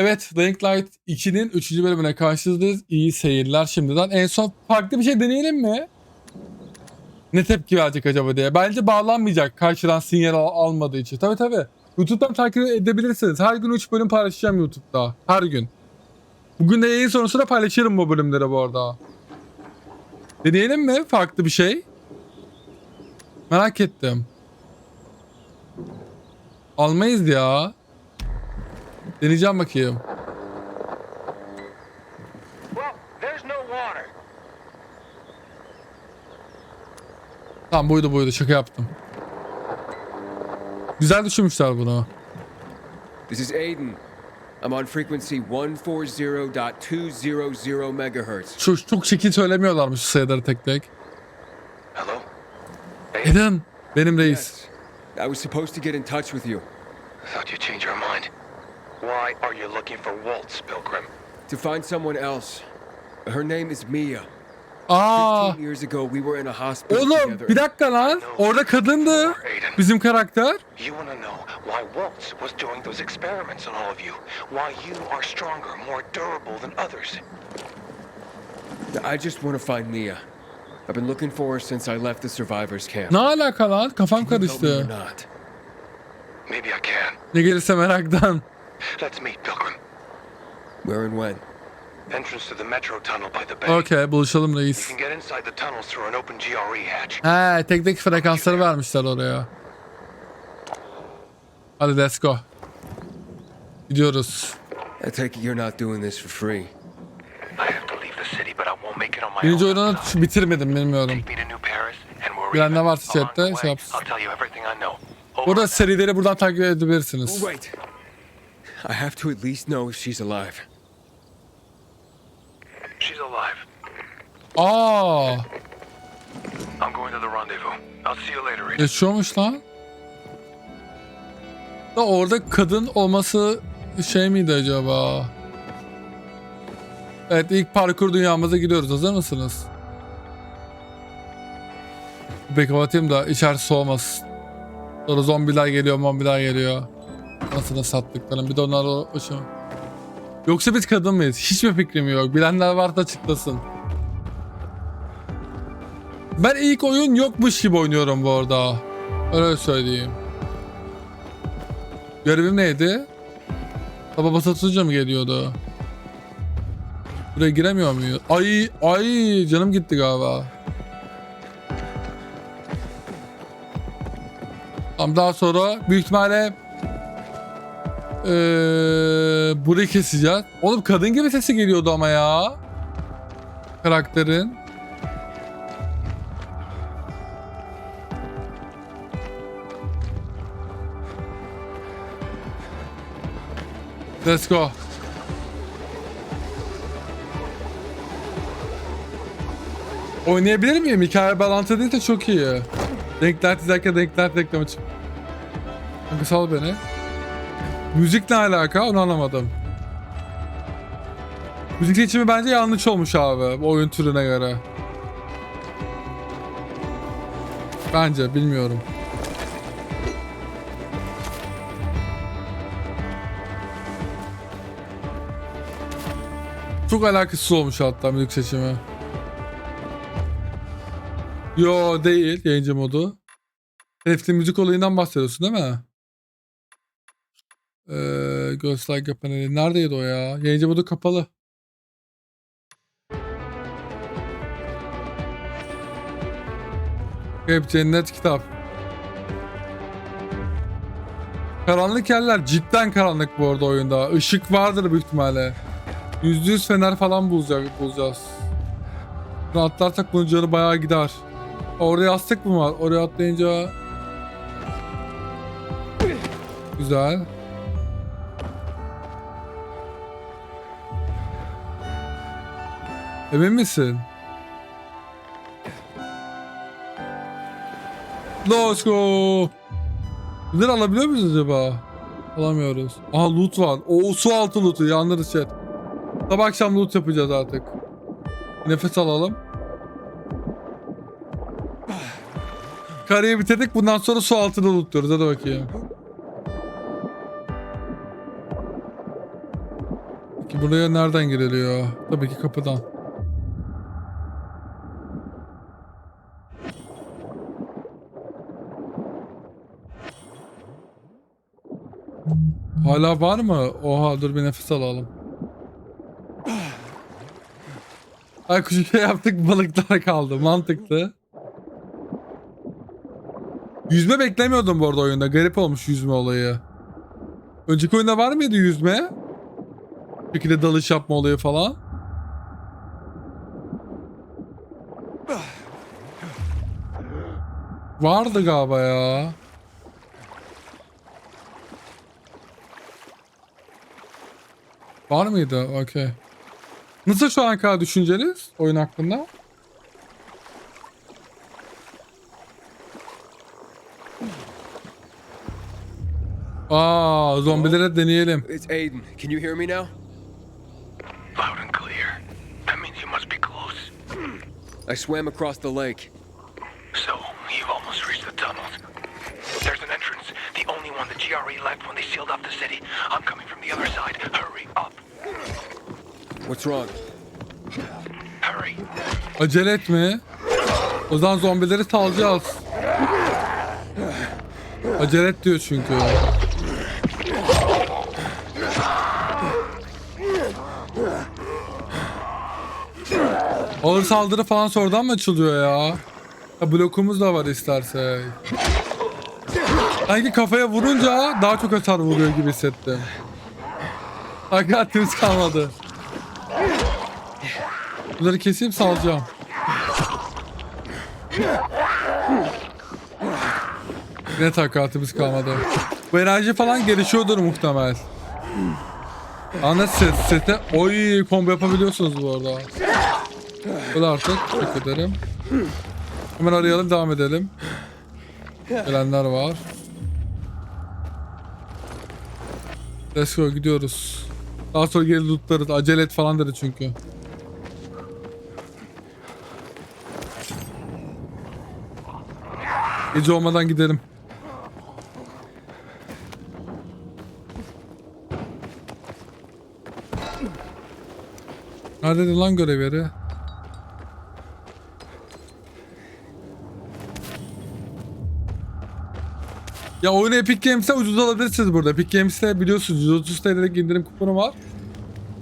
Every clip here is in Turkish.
Evet, Dying Light 2'nin 3. bölümüne karşınızdayız. İyi seyirler şimdiden. En son farklı bir şey deneyelim mi? Ne tepki verecek acaba diye. Bence bağlanmayacak karşıdan sinyal al- almadığı için. Tabii tabii. YouTube'dan takip edebilirsiniz. Her gün 3 bölüm paylaşacağım YouTube'da. Her gün. Bugün de yayın sonrasında paylaşırım bu bölümleri bu arada. Deneyelim mi? Farklı bir şey. Merak ettim. Almayız ya. Deneyeceğim bakayım. Well, there's no water. Tamam buydu buydu şaka yaptım. Güzel düşünmüşler bunu. This is Aiden. I'm on frequency 140.200 megahertz. Şu çok şekil söylemiyorlarmış şu sayıları tek tek. Hello? Eden benim reis. Yes. I was supposed to get in touch with you Thought you'd change your mind. Why are you looking for Waltz, Pilgrim? to find someone else. Her name is Mia. Aa, 15 years ago, we were in a hospital oğlum together. bir dakika lan. Orada kadındı. Bizim karakter. You want to know why Waltz was doing those experiments on all of you. Why you are stronger, more durable than others. I just want to find Mia. I've been looking for her since I left the survivors camp. Ne alaka lan? Kafam Can you help me or karıştı. not? Maybe I can. Ne gelirse meraktan. Let's meet, Pilgrim. Where and when? Entrance to the metro tunnel by the bay. Okey buluşalım You reis. can get inside the tunnels through an open GRE hatch. He tek tek frekansları vermişler oraya. Hadi let's go. Gidiyoruz. I take it you're not doing this for free. I have to leave the city, but I won't make it on my Birinci own. oyunu bitirmedim bilmiyorum. Take me to New Paris, and we're Bilen ne varsa chatte şey yapsın. I'll tell you everything I know. Over Burada serileri buradan takip edebilirsiniz. I have to at least know if she's alive. She's alive. Aa, I'm going to the rendezvous. I'll see you later, yaşıyormuş lan. Da orada kadın olması şey miydi acaba? Evet ilk parkur dünyamıza gidiyoruz. Hazır mısınız? Bir kapatayım da içerisi soğumasın. Sonra zombiler geliyor, zombiler geliyor. Nasıl da sattıklarım. Bir de onlar o, o şey. Yoksa biz kadın mıyız? Hiçbir fikrim yok. Bilenler varsa açıklasın. Ben ilk oyun yokmuş gibi oynuyorum bu arada. Öyle söyleyeyim. Görevim neydi? Baba basatınca mı geliyordu? Buraya giremiyor muyuz? Ay ay canım gitti galiba. Tamam daha sonra büyük ihtimalle eee burayı keseceğiz. Oğlum kadın gibi sesi geliyordu ama ya. Karakterin. Let's go. Oynayabilir miyim? Hikaye bağlantı de çok iyi. Renkler izlerken renkler reklamı çık. Kanka sal beni. Müzik ne alaka? Onu anlamadım. Müzik seçimi bence yanlış olmuş abi. Oyun türüne göre. Bence bilmiyorum. Çok alakasız olmuş hatta müzik seçimi. Yo değil yayıncı modu. Hedefli müzik olayından bahsediyorsun değil mi? Ee, Ghost Like paneli. Neredeydi o ya? Yayıncı modu kapalı. Hep cennet kitap. Karanlık yerler cidden karanlık bu arada oyunda. Işık vardır büyük ihtimalle. Yüzde yüz fener falan bulacak, bulacağız. Bunu atlarsak bunun canı bayağı gider. Oraya astık mı var? Oraya atlayınca... Güzel. Emin misin? Let's go. Bunları alabiliyor muyuz acaba? Alamıyoruz. Aha loot var. O su altı lootu. Yanlarız chat. Sabah akşam loot yapacağız artık. Nefes alalım. Kareyi bitirdik. Bundan sonra su altında lootluyoruz. Hadi bakayım. Peki buraya nereden giriliyor? Tabii ki kapıdan. Hala var mı? Oha dur bir nefes alalım. Ay şey yaptık balıklar kaldı. Mantıklı. Yüzme beklemiyordum bu arada oyunda. Garip olmuş yüzme olayı. Önceki oyunda var mıydı yüzme? Bu şekilde dalış yapma olayı falan. Vardı galiba ya. Var mıydı? Okey. Nasıl şu an kadar düşünceniz oyun hakkında? Aa, zombilere deneyelim. It's Aiden. Can you hear me now? Loud and clear. That means you must be close. I swam across the lake. So, you've almost reached the tunnels. There's an entrance, the only one the GRE left when they sealed off the city. I'm coming from the other side. Hurry. What's wrong? Hurry. Acele etme. O zaman zombileri salacağız. Acele et diyor çünkü. Ağır saldırı falan sonradan mı açılıyor ya? ya blokumuz da var istersek. Sanki kafaya vurunca daha çok hasar vuruyor gibi hissettim. Hakikaten kalmadı. Bunları keseyim salacağım. Ne takatımız kalmadı. Bu enerji falan gelişiyordur muhtemel. Ana ses, sete oy combo yapabiliyorsunuz bu arada. Böyle artık teşekkür ederim. Hemen arayalım devam edelim. Gelenler var. Let's go gidiyoruz. Daha sonra geri lootlarız. Acele et falan dedi çünkü. Gece olmadan gidelim. Neredeydi lan görev yeri? Ya oyunu Epic Games'te ucuz alabilirsiniz burada. Epic Games'te biliyorsunuz 130 TL'lik indirim kuponu var.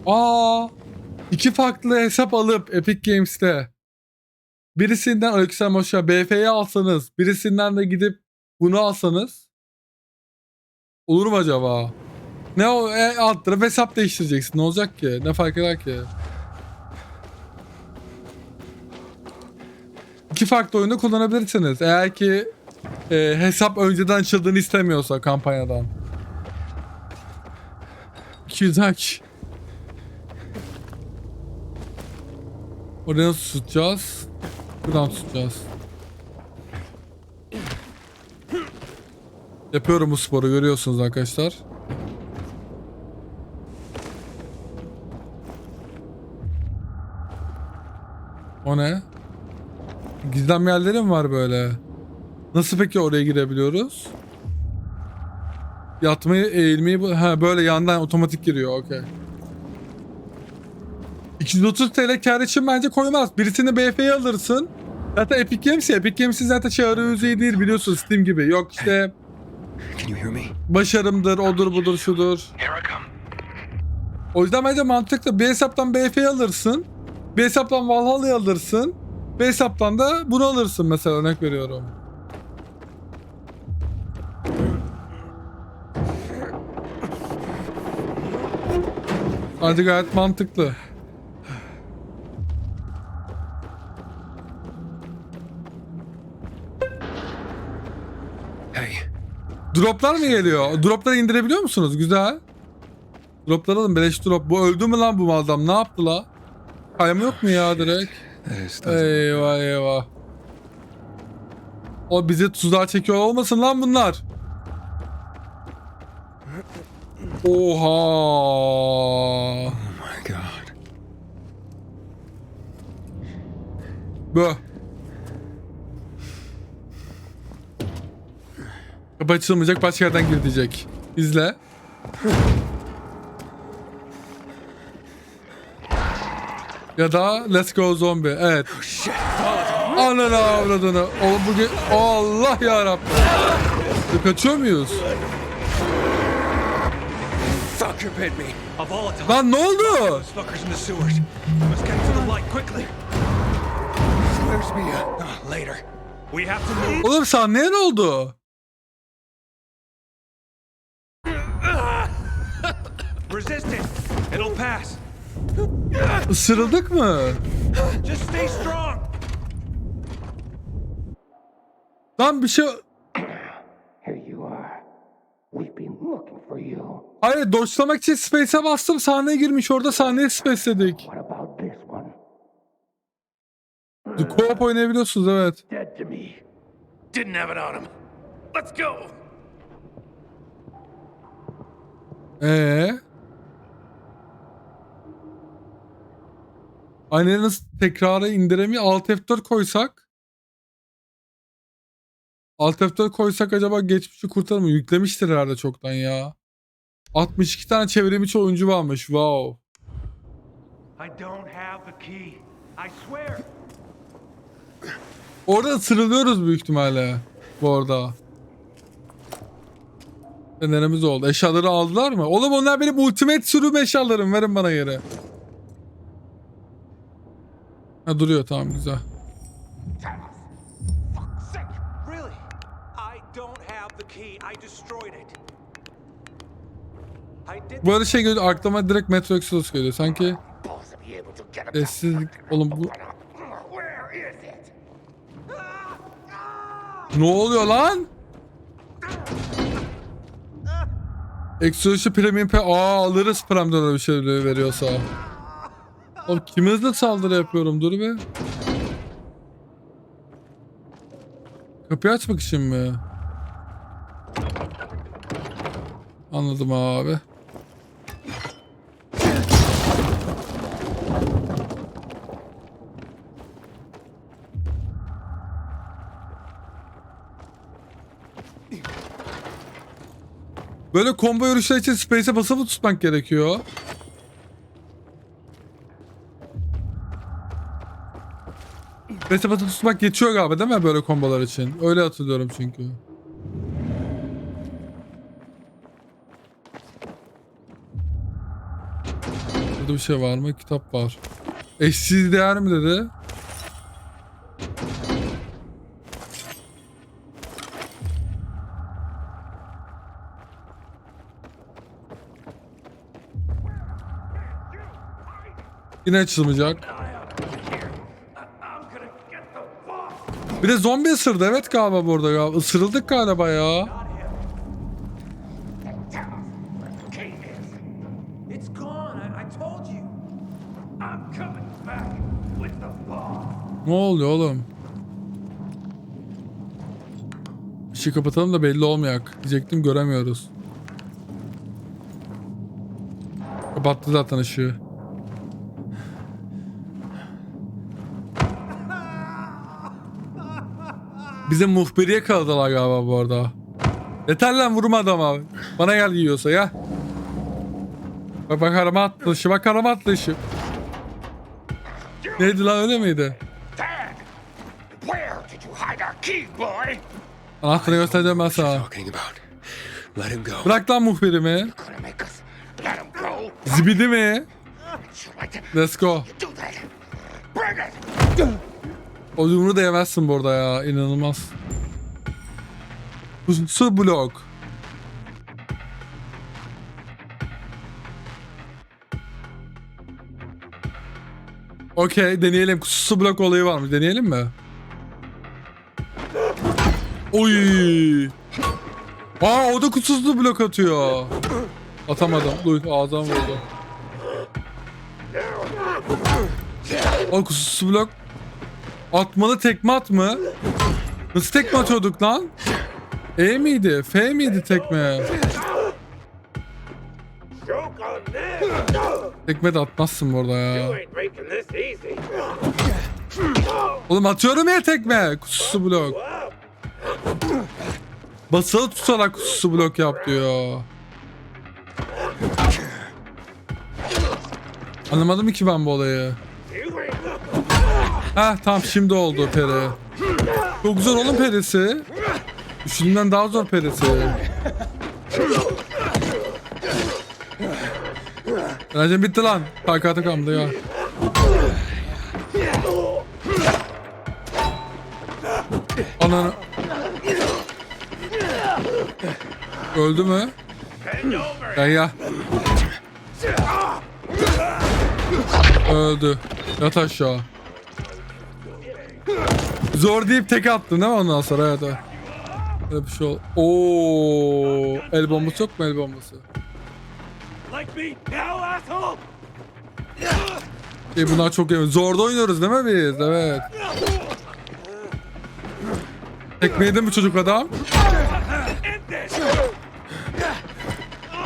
Aa, iki farklı hesap alıp Epic Games'te birisinden Aleykümselam hoş. BF'yi alsanız, birisinden de gidip bunu alsanız olur mu acaba? Ne o e, alt taraf hesap değiştireceksin. Ne olacak ki? Ne fark eder ki? İki farklı oyunu kullanabilirsiniz. Eğer ki e, hesap önceden açıldığını istemiyorsa kampanyadan. 200 hack. Oraya nasıl tutacağız? Buradan tutacağız. Yapıyorum bu sporu görüyorsunuz arkadaşlar. O ne? Gizlenme yerleri mi var böyle? Nasıl peki oraya girebiliyoruz? Yatmayı, eğilmeyi... Ha böyle yandan otomatik giriyor. Okey. 230 TL kar için bence koymaz. Birisini BF'ye alırsın. Zaten Epic Games ya. Epic Games'in zaten şey arı yüzeyi değil biliyorsun Steam gibi. Yok işte başarımdır, odur budur şudur. O yüzden bence mantıklı. Bir hesaptan BF'yi alırsın. Bir hesaptan Valhalla'yı alırsın. Bir hesaptan da bunu alırsın mesela örnek veriyorum. Bence gayet mantıklı. Droplar mı geliyor? Dropları indirebiliyor musunuz? Güzel. Droplar alın beleş drop. Bu öldü mü lan bu adam? Ne yaptı la? Kayma yok mu ya direkt? Eyvah eyvah. O bizi tuzağa çekiyor olmasın lan bunlar. Oha. Oh my god. Bö. Kapı açılmayacak başka yerden gir diyecek. İzle. Ya da Let's Go Zombie. Evet. Ananı avradını. Oğlum bugün Allah ya Rabbim. Kaçıyor muyuz? Lan ne oldu? Those fuckers in the Isırıldık mı? Just stay strong. Lan bir şey... Here you are. We've been looking for you. Hayır doçlamak için space'e bastım sahneye girmiş orada sahneye space'ledik. Co-op oynayabiliyorsunuz evet. Dead to me. Didn't have it on him. Let's go. Ee. Aynı nasıl tekrara indiremiyor? Alt F4 koysak? Alt F4 koysak acaba geçmişi kurtarır mı? Yüklemiştir herhalde çoktan ya. 62 tane çevrimiçi oyuncu varmış. Wow. Orada ısırılıyoruz büyük ihtimalle. Bu arada. Fenerimiz oldu. Eşyaları aldılar mı? Oğlum onlar benim ultimate sürüm eşyalarım. Verin bana geri. Ha duruyor tamam güzel. Bu arada şey geliyor aklıma direkt Metro Exodus geliyor. Sanki sessizlik. Oğlum bu ne oluyor lan? Exodus'u Premium P... Aa alırız Prime'den öyle bir şey veriyorsa. Oğlum kim hızlı saldırı yapıyorum dur be. Kapıyı açmak için mi? Anladım abi. Böyle combo yarışlar için space'e basılı tutmak gerekiyor. Basılı tutmak geçiyor galiba değil mi böyle kombolar için? Öyle hatırlıyorum çünkü. Burada bir şey var mı? Kitap var. Eşsiz değer mi dedi? Yine açılmayacak. Bir de zombi ısırdı evet galiba burada galiba. Isırıldık galiba ya. Ne oluyor oğlum? Işığı kapatalım da belli olmayak. Diyecektim göremiyoruz. Kapattı zaten ışığı. Bize muhbiri yakaladılar galiba bu arada. Yeter lan vurma adama. Bana gel yiyorsa ya. Bak bak arama atlışı bak arama atlışı. Neydi lan öyle miydi? Anahtarı göstereceğim ben sana. Talking about. Let him go. Bırak lan muhbirimi. Zibidi mi? Let's go. O yumruğu da yemezsin burada ya. İnanılmaz. Bu Su blok. Okey deneyelim. Su blok olayı var mı? Deneyelim mi? Oy. Aa o da kutuslu blok atıyor. Atamadım. Dur ağzım vurdu. O kutuslu blok Atmalı tekme at mı? Nasıl tekme atıyorduk lan? E miydi? F miydi tekme? Tekme de atmazsın burada ya. Oğlum atıyorum ya tekme. Kususu blok. Basılı tutarak kususu blok yap diyor. Anlamadım ki ben bu olayı. Heh tamam şimdi oldu peri. Çok zor oğlum perisi. Düşündüğümden daha zor perisi. Bence bitti lan. Takatı kalmadı ya. Ananı. Öldü mü? Gel ya. Öldü. Yat aşağı. Zor deyip tek attın değil mi ondan sonra? Evet. evet. Öyle bir şey ol. Oo, el bombası yok mu el bombası? E bunlar çok iyi. Zorda oynuyoruz değil mi biz? Evet. Tekme yedi mi çocuk adam?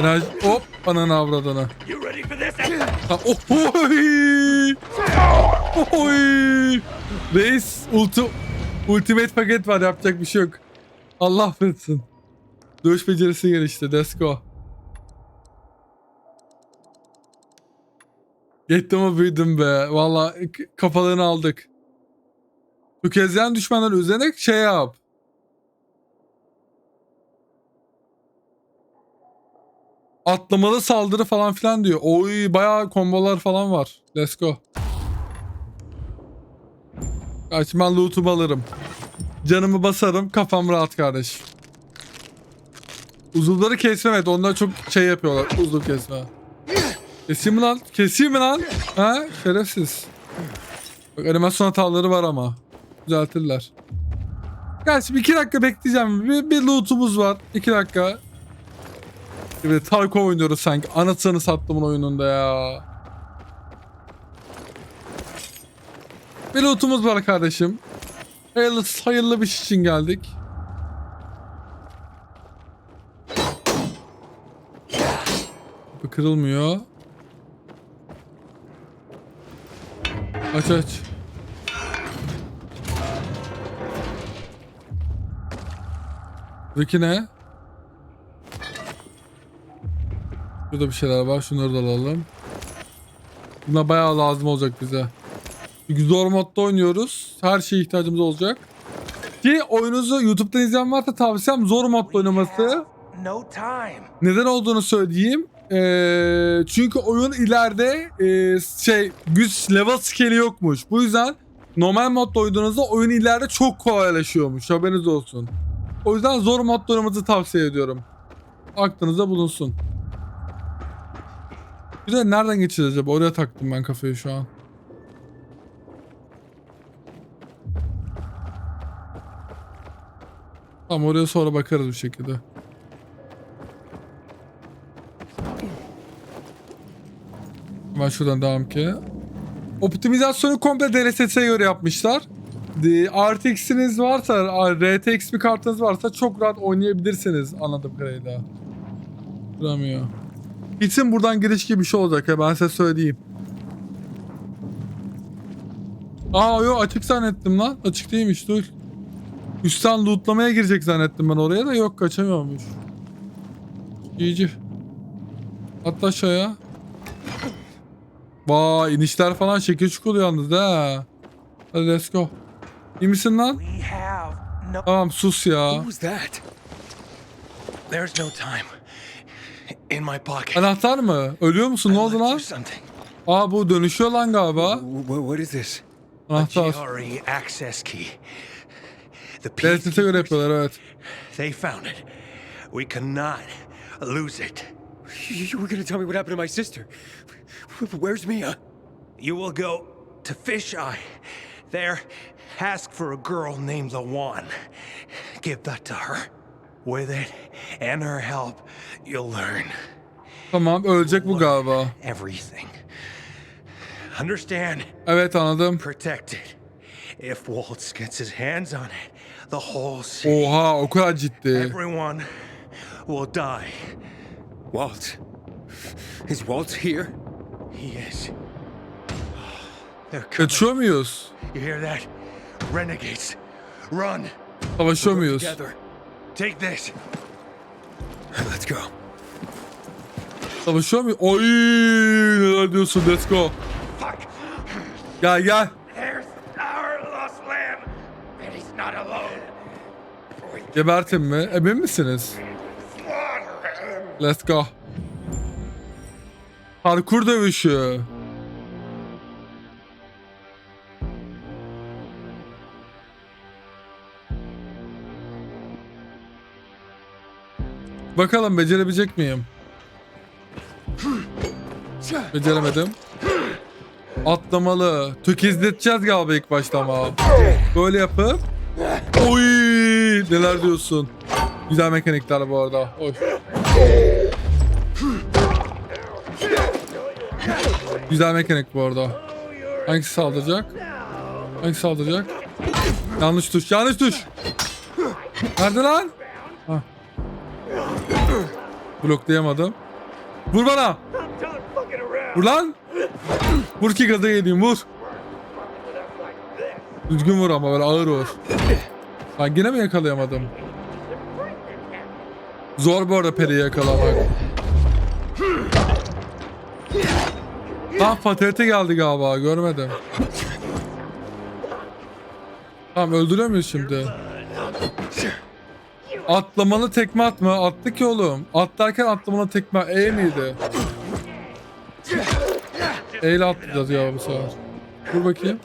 Enerji... Hop ananı avradını. Ha, oh, oy! Oy! Reis ulti, ultimate paket var yapacak bir şey yok. Allah affetsin. Dövüş becerisi gelişti. Let's go. Yetti ama büyüdüm be. Valla kafalarını aldık. Tökezleyen düşmanlar üzerine şey yap. Atlamalı saldırı falan filan diyor. Oy bayağı kombolar falan var. Let's go. Kaç ben loot'umu alırım. Canımı basarım kafam rahat kardeş. Uzuvları kesmem evet onlar çok şey yapıyorlar uzuv kesme. Keseyim mi lan? Keseyim mi lan? Ha? Şerefsiz. Bak animasyon hataları var ama. Düzeltirler. Gerçi iki dakika bekleyeceğim. Bir, bir loot'umuz var. İki dakika. Evet Tarkov oynuyoruz sanki. Anasını sattımın oyununda ya. Bir lootumuz var kardeşim. Hayırlı, hayırlı bir iş için geldik. Bu kırılmıyor. Aç aç. Buradaki ne? Burada bir şeyler var. Şunları da alalım. Bunlar bayağı lazım olacak bize. Çünkü zor modda oynuyoruz. Her şeye ihtiyacımız olacak. Ki oyununuzu YouTube'dan izleyen varsa tavsiyem zor modda oynaması. No. Neden olduğunu söyleyeyim. Ee, çünkü oyun ileride ee, şey güç level scale'i yokmuş. Bu yüzden normal modda oynadığınızda oyun ileride çok kolaylaşıyormuş. Haberiniz olsun. O yüzden zor modda oynamanızı tavsiye ediyorum. Aklınızda bulunsun. Bir de nereden geçeceğiz acaba? Oraya taktım ben kafayı şu an. Tamam oraya sonra bakarız bir şekilde. Ben şuradan devam ki. Optimizasyonu komple DLSS'e göre yapmışlar. RTX'iniz varsa, RTX bir kartınız varsa çok rahat oynayabilirsiniz anladığım kadarıyla. Duramıyor. Gitsin buradan giriş gibi bir şey olacak ya ben size söyleyeyim. Aa yok açık zannettim lan. Açık değilmiş dur. Üstten lootlamaya girecek zannettim ben oraya da yok kaçamıyormuş. İyice. Atla aşağıya. Vay inişler falan şekil oluyor yalnız ha. Hadi let's go. İyi misin lan? Tamam sus ya. What was that? There's no time. In my pocket. Anahtar mı? Ölüyor musun? Ne oldu lan? Aa bu dönüşüyor lan galiba. Anahtar. The DLSS'e göre Peacekeepers. They found it. We cannot lose it. You, you were gonna tell me what happened to my sister. Where's Mia? You will go to Fisheye. There, ask for a girl named Lawan. Give that to her. With it and her help, you'll learn Tamam ölecek bu galiba. everything. Understand? Evet anladım. Protect it. If Waltz gets his hands on it, the whole city, Oha o kadar ciddi. everyone will die. Walt. Is Walt here? He is. They're. Kaçıyor muyuz? You hear that? Renegades. Run. Savaşıyor muyuz? Take this. Let's go. Savaşıyor muyuz? Oy neler diyorsun let's go. Fuck. Gel gel. Gebertin mi? Emin misiniz? Let's go. Parkur dövüşü. Bakalım becerebilecek miyim? Beceremedim. Atlamalı. Tökezleteceğiz galiba ilk başta ama. Böyle yapıp. Oy! Neler diyorsun? Güzel mekanikler bu arada. Hoş. Güzel mekanik bu arada. Hangisi saldıracak? Hangisi saldıracak? Yanlış tuş. Yanlış tuş. Nerede lan? Hah. Bloklayamadım. Vur bana. Vur lan. Vur ki gaza geleyim vur. Düzgün vur ama böyle ağır vur. Ben yine mi yakalayamadım? Zor bu arada Peri'yi yakalamak. Ah patarete geldi galiba görmedim. Tamam öldürüyor muyuz şimdi? Atlamalı tekme atma. Attı ki oğlum. Atlarken atlamalı tekme. E miydi? E ile atlayacağız ya bu sefer. Dur bakayım.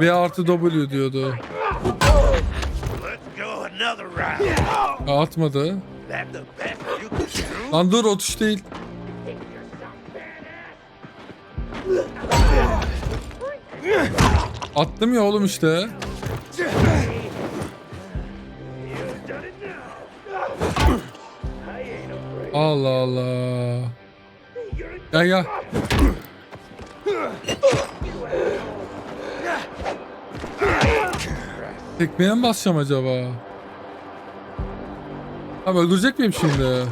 V artı W diyordu. Ya atmadı. Lan dur o tuş değil. Attım ya oğlum işte. Allah Allah. Gel gel. Tekmeye mi basacağım acaba? Tamam öldürecek miyim şimdi?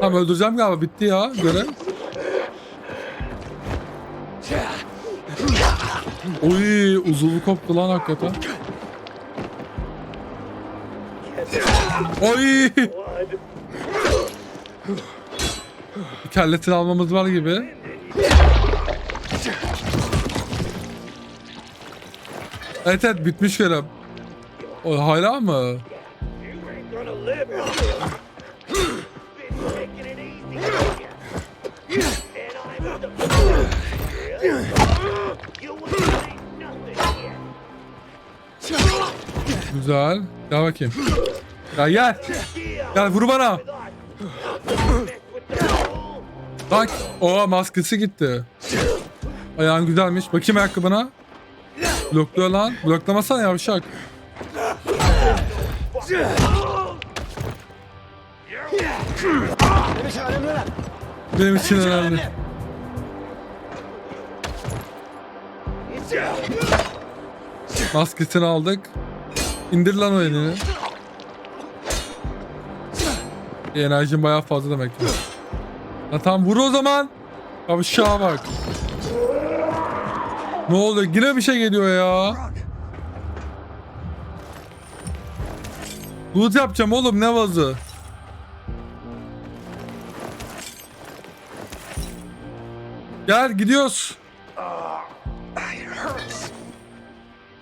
Tamam öldüreceğim galiba bitti ya görev. Oy uzunlu koptu lan hakikaten. Oy. Kelletini almamız var gibi. Evet evet bitmiş görev. O hala mı? Güzel. Gel bakayım. Gel gel. Gel vur bana. Bak. O maskesi gitti. Ayağın güzelmiş. Bakayım ayakkabına. Blokluyor lan. Bloklamasana yavşak. Benim için önemli. Maskesini aldık. İndir lan o elini. İyi, Enerjin bayağı fazla demek ki. Ha tamam vur o zaman. Abi şaha bak. Ne oluyor? Yine bir şey geliyor ya. Loot yapacağım oğlum ne vazı. Gel gidiyoruz.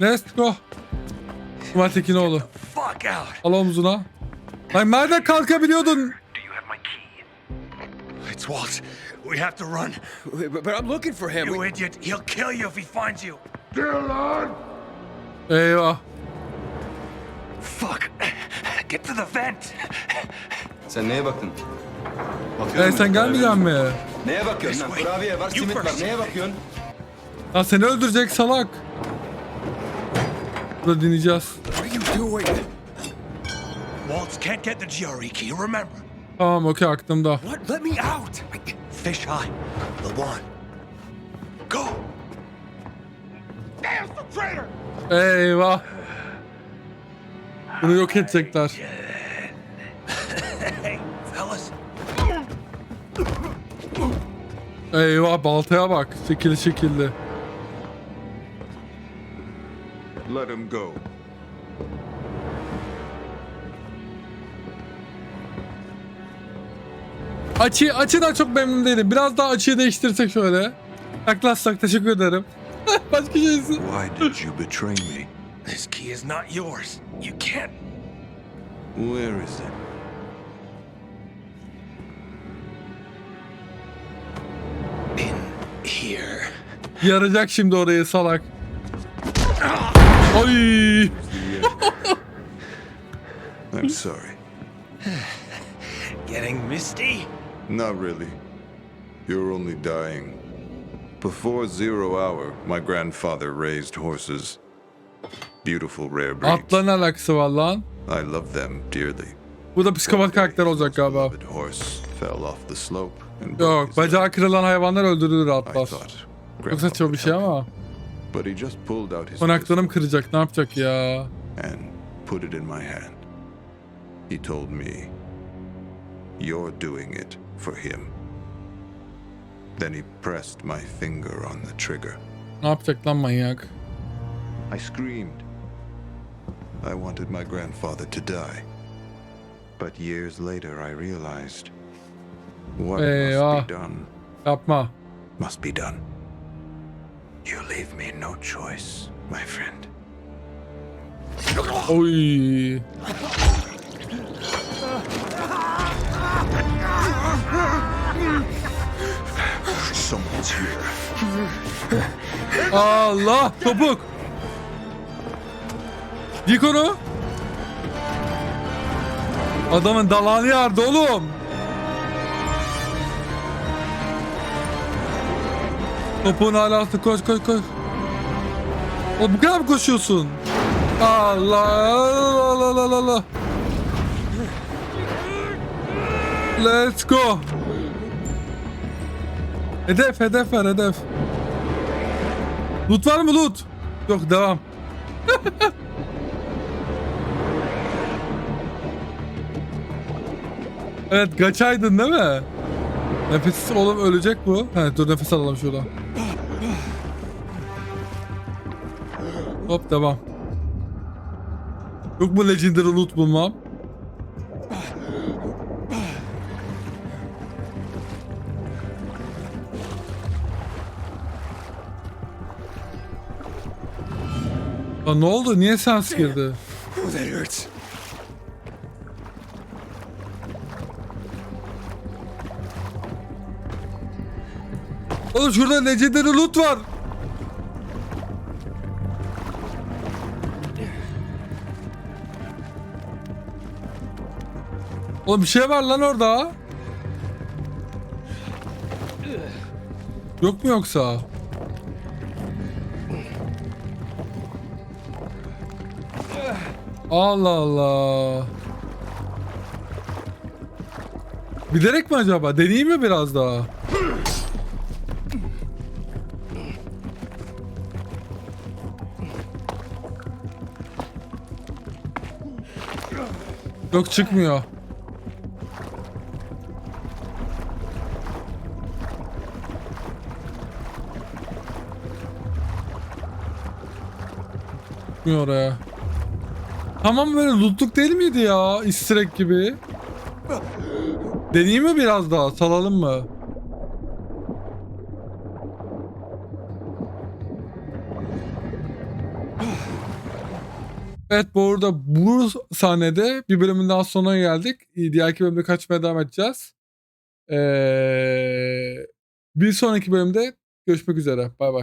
Let's go. Kemal Tekinoğlu. Fuck out. Al omzuna. Lan nereden kalkabiliyordun? It's Walt. We have to run. But, I'm looking for him. You idiot. He'll kill you if he finds you. Eyvah. Fuck. Get to the vent. Sen neye baktın? Bakıyorum sen ben, gelmeyeceksin mi? Neye bakıyorsun lan? Kurabiye var, simit var. Neye bakıyorsun? Lan seni öldürecek salak. Burada dinleyeceğiz. What are you doing? Waltz can't get the GRE key, remember. Tamam okey aklımda. What? Let me out. Fish high. The one. Go. Damn the traitor! Eyvah. Bunu yok edecekler. Eyvah baltaya bak. Şekilli şekilli. Let him go. Açı, açıdan çok memnun değilim. Biraz daha açıyı değiştirsek şöyle. Yaklaşsak teşekkür ederim. Başka şeysin. Why did you betray me? This key is not yours. You can't. Where is it? In here. Yaracak şimdi orayı salak. Oy! I'm sorry. Getting misty? Not really. You're only dying. Before zero hour, my grandfather raised horses. Beautiful rare breeds. Atla ne alakası var lan? I love them dearly. Bu da psikopat karakter olacak galiba. Yok, bacağı kırılan hayvanlar öldürülür thought Çok saçma bir şey ama. But he just pulled out his Konaklarım kıracak ne yapacak ya? and put it in my hand. He told me, "You're doing it for him." Then he pressed my finger on the trigger. Ne yapacak lan manyak? I screamed. I wanted my grandfather to die. But years later, I realized what Eyvah. must be done Yapma. must be done. You leave me no choice, my friend. Oy. Someone's here. Allah topuk. Yık onu. Adamın dalağını yardı oğlum. Topuğun alası koş koş koş. O bu kadar mı koşuyorsun? Allah Allah Allah Allah Allah. Let's go. Hedef hedef ver hedef. Loot var mı loot? Yok devam. evet kaçaydın değil mi? Nefes oğlum ölecek bu. He dur nefes alalım şurada. Hop devam. Yok mu legendary loot bulmam? Lan ne oldu? Niye sens girdi? Oh, that hurts. Oğlum şurada legendary loot var. Oğlum bir şey var lan orada. Yok mu yoksa? Allah Allah. Bilerek mi acaba? Deneyeyim mi biraz daha? Yok çıkmıyor. Çıkmıyor oraya. Tamam böyle lootluk değil miydi ya? Egg gibi. Deneyeyim mi biraz daha? Salalım mı? Evet bu arada bu sahnede bir bölümün daha sonuna geldik. Diğerki bölümde kaçmaya devam edeceğiz. Ee, bir sonraki bölümde görüşmek üzere. Bay bay.